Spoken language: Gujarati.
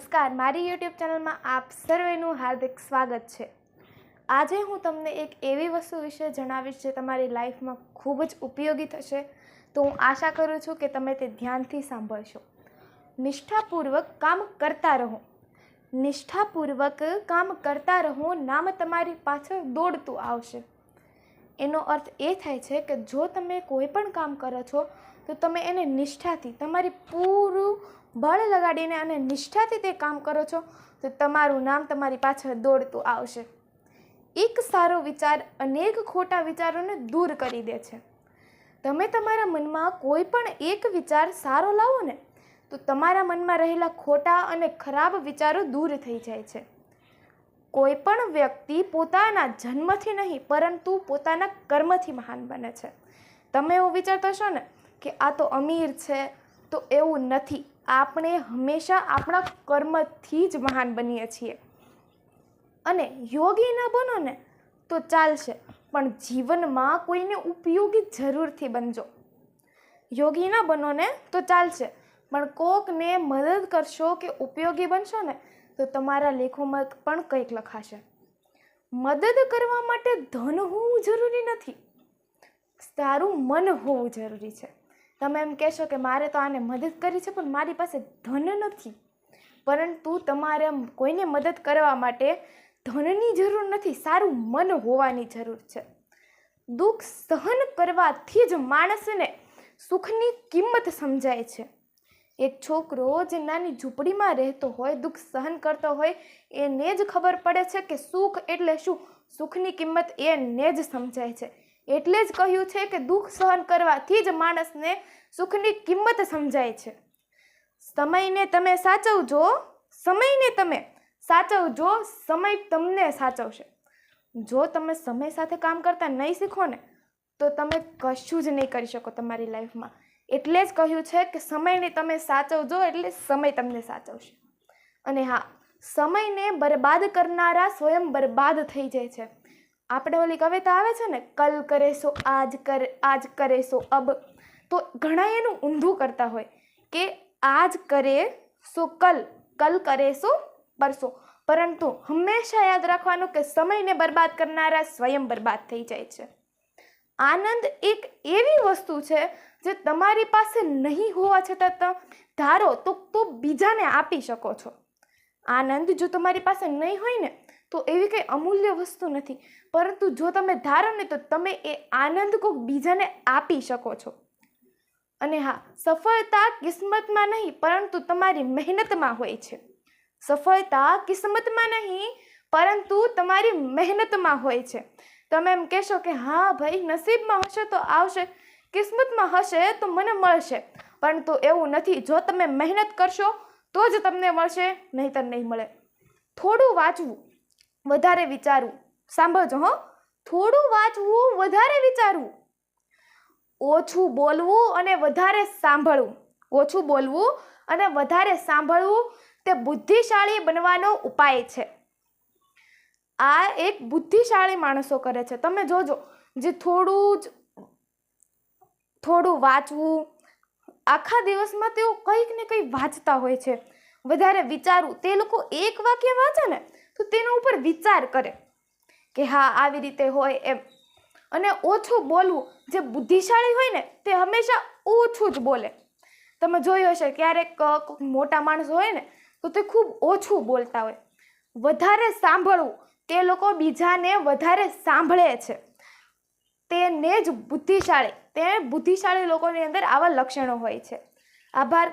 નમસ્કાર. મારી યુટ્યુબ ચેનલમાં આપ સર્વેનું હાર્દિક સ્વાગત છે. આજે હું તમને એક એવી વસ્તુ વિશે જણાવીશ જે તમારી લાઈફમાં ખૂબ જ ઉપયોગી થશે. તો હું આશા કરું છું કે તમે તે ધ્યાનથી સાંભળશો. નિષ્ઠાપૂર્વક કામ કરતા રહો. નિષ્ઠાપૂર્વક કામ કરતા રહો નામ તમારી પાછળ દોડતું આવશે. એનો અર્થ એ થાય છે કે જો તમે કોઈ પણ કામ કરો છો, તો તમે એને નિષ્ઠાથી, તમારી પૂરું બળ લગાડીને અને નિષ્ઠાથી તે કામ કરો છો, તો તમારું નામ તમારી પાછળ દોડતું આવશે. એક સારો વિચાર અનેક ખોટા વિચારોને દૂર કરી દે છે. તમે તમારા મનમાં કોઈ પણ એક વિચાર સારો લાવો ને, તો તમારા મનમાં રહેલા ખોટા અને ખરાબ વિચારો દૂર થઈ જાય છે. કોઈ પણ વ્યક્તિ પોતાના જન્મથી નહીં, પરંતુ પોતાના કર્મથી મહાન બને છે. તમે એવું વિચારતા હશો ને કે આ તો અમીર છે, તો એવું નથી. આપણે હંમેશા આપણા કર્મથી જ મહાન બનીએ છીએ. અને યોગી ના બનો ને તો ચાલશે, પણ જીવનમાં કોઈને ઉપયોગી જરૂરથી બનજો. યોગી ના બનો ને તો ચાલશે, પણ કોકને મદદ કરશો કે ઉપયોગી બનશો ને, તો તમારા લેખોમાં પણ કંઈક લખાશે. મદદ કરવા માટે ધન હોવું જરૂરી નથી. સારું મન હોવું જરૂરી છે. તમે એમ કહેશો કે મારે તો આને મદદ કરી છે, પણ મારી પાસે ધન નથી. પરંતુ તમારે કોઈને મદદ કરવા માટે ધનની જરૂર નથી, સારું મન હોવાની જરૂર છે. દુઃખ સહન કરવાથી જ માણસને સુખની કિંમત સમજાય છે. એક છોકરો જે નાની ઝૂંપડીમાં રહેતો હોય, દુઃખ સહન કરતો હોય, એને જ ખબર પડે છે કે સુખ એટલે શું? સુખની કિંમત એને જ સમજાય છે. એટલે જ કહ્યું છે કે દુઃખ સહન કરવાથી જ માણસને સુખની કિંમત સમજાય છે. સમયને તમે સાચવજો, સમયને તમે સાચવજો, સમય તમને સાચવશે. જો તમે સમય સાથે કામ કરતા નહીં શીખો ને, તો તમે કશું જ નહીં કરી શકો તમારી લાઈફમાં. એટલે જ કહ્યું છે કે સમયને તમે સાચવજો, એટલે સમય તમને સાચવશે. અને હા, સમયને બરબાદ કરનારા સ્વયં બરબાદ થઈ જાય છે. આપણે ઓલી કવિતા આવે છે ને, કલ કરે સો, આજ કરે આજ કરે સો, અબ. તો ઘણા એનું ઊંધું કરતા હોય કે આજ કરે સો, કલ કલ કરે સો, પરસો. પરંતુ હંમેશા યાદ રાખવાનું કે સમયને બરબાદ કરનારા સ્વયં બરબાદ થઈ જાય છે. આનંદ એક એવી વસ્તુ છે જે તમારી પાસે નહીં હોવા છતાં ધારો તો તો બીજાને આપી શકો છો. આનંદ જો તમારી પાસે નહીં હોય ને તો એવી કંઈ અમૂલ્ય વસ્તુ નથી. પરંતુ જો તમે ધારો ને તો તમે એ આનંદ કોઈક બીજાને આપી શકો છો. અને હા, સફળતા કિસ્મતમાં નહીં, પરંતુ તમારી મહેનતમાં હોય છે. સફળતા કિસ્મતમાં નહીં, પરંતુ તમારી મહેનતમાં હોય છે. તમે એમ કહેશો કે, હા ભાઈ, નસીબમાં હશે તો આવશે. કિસ્મતમાં હશે તો મને મળશે. પરંતુ એવું નથી, જો તમે મહેનત કરશો તો જ તમને મળશે, નહીંતર નહીં મળે. થોડું વાંચવું. વધારે વિચારવું સાંભળજો હો. થોડું વાંચવું, વધારે વિચારવું ઓછું બોલવું અને વધારે સાંભળવું. ઓછું બોલવું અને વધારે સાંભળવું તે બુદ્ધિશાળી બનવાનો ઉપાય છે. આ એક બુદ્ધિશાળી માણસો કરે છે. તમે જોજો, જે થોડું જ, થોડું વાંચવું, આખા દિવસમાં તેઓ કંઈક ને કંઈક વાંચતા હોય છે. વધારે વિચારવું તે લોકો એક વાક્ય વાંચે ને તો તેના ઉપર વિચાર કરે કે હા, આવી રીતે હોય એમ. અને ઓછું બોલવું, જે બુદ્ધિશાળી હોય ને, તે હંમેશા ઓછું જ બોલે. તમે જોયું હશે, ક્યારેક મોટા માણસ હોય ને, તો તે ખૂબ ઓછું બોલતા હોય. વધારે સાંભળવું, તે લોકો બીજાને વધારે સાંભળે છે. તેને જ બુદ્ધિશાળી તે બુદ્ધિશાળી લોકોની અંદર આવા લક્ષણો હોય છે. આભાર.